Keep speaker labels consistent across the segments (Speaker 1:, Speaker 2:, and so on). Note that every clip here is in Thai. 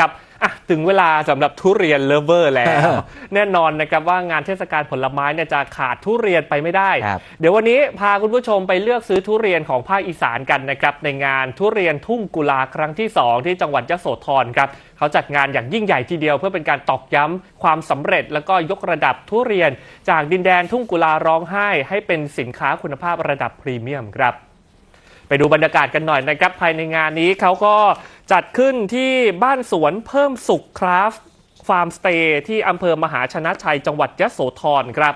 Speaker 1: กับอะถึงเวลาสำหรับทุเรียนเลฟเวอร์แล้ว แน่นอนนะครับว่างานเทศกาลผลไม้เนี่ยจะขาดทุเรียนไปไม่ได้
Speaker 2: ครับ
Speaker 1: เดี๋ยววันนี้พาคุณผู้ชมไปเลือกซื้อทุเรียนของภาคอีสานกันนะครับในงานทุเรียนทุ่งกุลาครั้งที่ 2 ที่จังหวัดยโสธรครับเขาจัดงานอย่างยิ่งใหญ่ทีเดียวเพื่อเป็นการตอกย้ำความสำเร็จ แล้วก็ยกระดับทุเรียน จากดินแดนทุ่งกุลาร้องไห้ ให้เป็นสินค้าคุณภาพระดับพรีเมียมครับไปดูบรรยากาศกันหน่อยนะครับภายในงานนี้เขาก็ จัดขึ้นที่บ้านสวนเพิ่มสุขคราฟฟาร์มสเตย์ที่อำเภอมหาชนะชัยจังหวัดยะโสธรครับ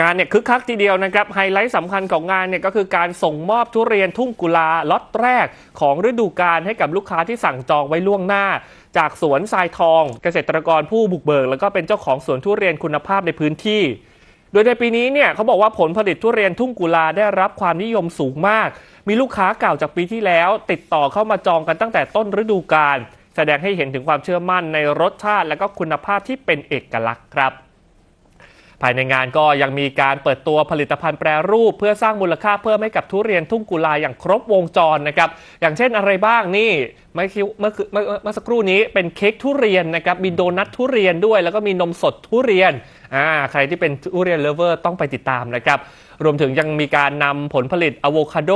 Speaker 1: งานเนี่ยคึกคักทีเดียวนะครับไฮไลท์สำคัญของงานเนี่ยก็คือการส่งมอบทุเรียนทุ่งกุลาล็อตแรกของฤดูกาลให้กับลูกค้าที่สั่งจองไว้ล่วงหน้า จากสวนทรายทอง เกษตรกรผู้บุกเบิก แล้วก็เป็นเจ้าของสวนทุเรียนคุณภาพในพื้นที่ โดยในปีนี้เนี่ยเขาบอกว่าผลผลิตทุเรียนทุ่งกุลาได้รับความนิยมสูงมาก มีลูกค้าเก่าจากปีที่แล้ว ติดต่อเข้ามาจองกันตั้งแต่ต้นฤดูกาลแสดงให้เห็นถึงความเชื่อมั่นในรสชาติ และก็คุณภาพที่เป็นเอกลักษณ์ครับ ภายในงานก็ยังมีการเปิดตัวผลิตภัณฑ์แปรรูป เพื่อสร้างมูลค่าเพิ่มให้กับทุเรียนทุ่งกุลาอย่างครบวงจรนะครับอย่างเช่นอะไรบ้างนี่เมื่อเมื่อเมื่อสักครู่นี้เป็นเค้กทุเรียนนะครับมีโดนัททุเรียนด้วย แล้วก็มีนมสดทุเรียนอ่าใครที่เป็นทุเรียนเลเวอร์ต้องไปติดตามนะครับ รวมถึงยังมีการนำผลผลิตอะโวคาโด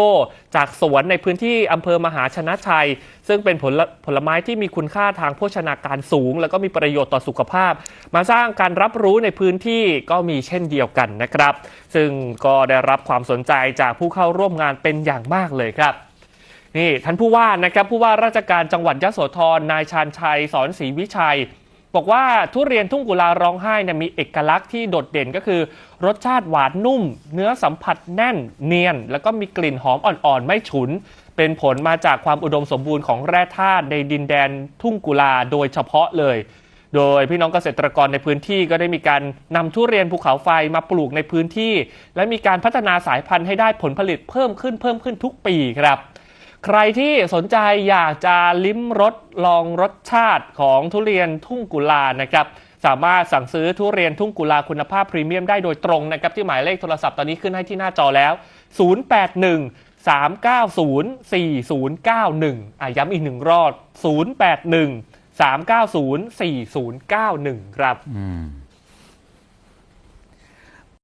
Speaker 1: จากสวนในพื้นที่อำเภอมหาชนะชัย ซึ่งเป็นผลผลไม้ที่มีคุณค่าทางโภชนาการสูง แล้วก็มีประโยชน์ต่อสุขภาพ มาสร้างการรับรู้ในพื้นที่ก็มีเช่นเดียวกันนะครับ ซึ่งก็ได้รับความสนใจจากผู้เข้าร่วมงานเป็นอย่างมากเลยครับนี่ท่านผู้ว่านะครับผู้ว่าราชการจังหวัดยะโสธรนายชาญชัยสอนศรีวิชัย บอกว่าทุเรียนทุ่งกุลาร้องไห้เนี่ยมีเอกลักษณ์ที่โดดเด่นก็คือ รสชาติหวานนุ่ม เนื้อสัมผัสแน่นเนียน แล้วก็มีกลิ่นหอมอ่อนๆ ไม่ฉุน เป็นผลมาจากความอุดมสมบูรณ์ของแร่ธาตุในดินแดนทุ่งกุลาโดยเฉพาะเลย โดยพี่น้องเกษตรกรในพื้นที่ก็ได้มีการนำทุเรียนภูเขาไฟมาปลูกในพื้นที่ และมีการพัฒนาสายพันธุ์ให้ได้ผลผลิตเพิ่มขึ้นเพิ่มขึ้นทุกปีครับ ใครที่สนใจอยากจะลิ้มรสลองรสชาติของทุเรียนทุ่งกุลานะครับสามารถสั่งซื้อทุเรียนทุ่งกุลาคุณภาพพรีเมียมได้โดยตรงนะครับที่หมายเลขโทรศัพท์ตอนนี้ขึ้นให้ที่หน้าจอแล้ว 081 390 4091อะย้ำอีกหนึ่งรอบ081 390 4091 ครับ
Speaker 2: อืม